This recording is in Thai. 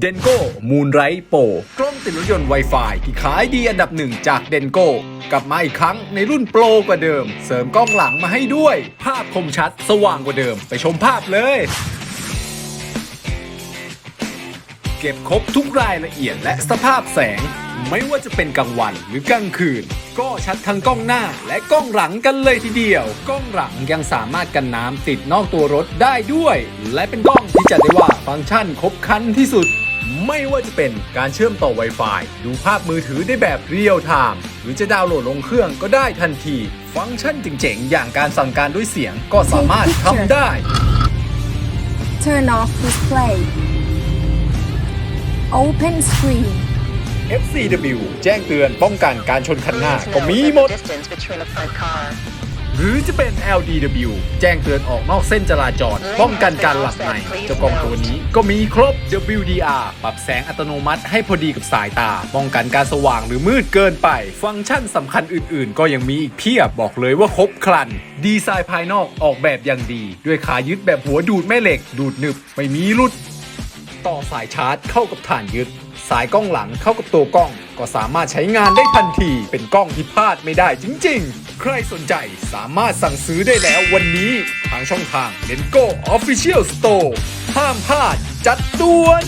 เดนโก้มูนไรโปกล้องติดรถยนต์ Wi-Fi ที่ขายดีอันดับหนึ่งจากเดนโก้กลับมาอีกครั้งในรุ่นโปรกว่าเดิม เสริมกล้องหลังมาให้ด้วย ภาพคมชัดสว่างกว่าเดิม ไปชมภาพเลย เก็บครบทุกรายละเอียดและสภาพแสง ไม่ว่าจะเป็นกลางวันหรือกลางคืน ก็ชัดทั้งกล้องหน้าและกล้องหลังกันเลยทีเดียว กล้องหลังยังสามารถกันน้ำติดนอกตัวรถได้ด้วย และเป็นกล้องที่จัดได้ว่าฟังก์ชันครบครันที่สุด ไม่ว่าจะเป็นการเชื่อมต่อ Wi-Fi ดูภาพมือถือได้แบบเรียลไทม์หรือจะดาวน์โหลดลงเครื่องก็ได้ทันที ฟังก์ชันเจ๋งๆ อย่างการสั่งการด้วยเสียงก็สามารถทำได้ Turn off display. Open screen. FCW แจ้งเตือนป้องกันการชนคันหน้าก็มีหมด distance between a front car. หรือจะเป็น LDW แจ้งเตือนออกนอกเส้นจราจร ป้องกันการหลับในเจ้ากล้องตัวนี้ก็มีครบ WDR ปรับแสงอัตโนมัติให้พอดีกับสายตา ป้องกันการสว่างหรือมืดเกินไป ฟังก์ชันสำคัญอื่นๆ ก็ยังมีอีกเพียบบอกเลยว่าครบครัน ดีไซน์ภายนอกออกแบบอย่างดี ด้วยขายึดแบบหัวดูดแม่เหล็ก ดูดหนึบไม่มีหลุด ต่อสายชาร์จเข้ากับฐานยึด สายกล้องหลังเข้ากับตัวกล้อง ก็สามารถใช้งานได้ทันที เป็นกล้องที่พลาดไม่ได้จริง ๆ ใครสนใจสามารถสั่งซื้อได้แล้ววันนี้ ทางช่องทาง l e n g o Official Store ห้ามพลาดจัดด่วน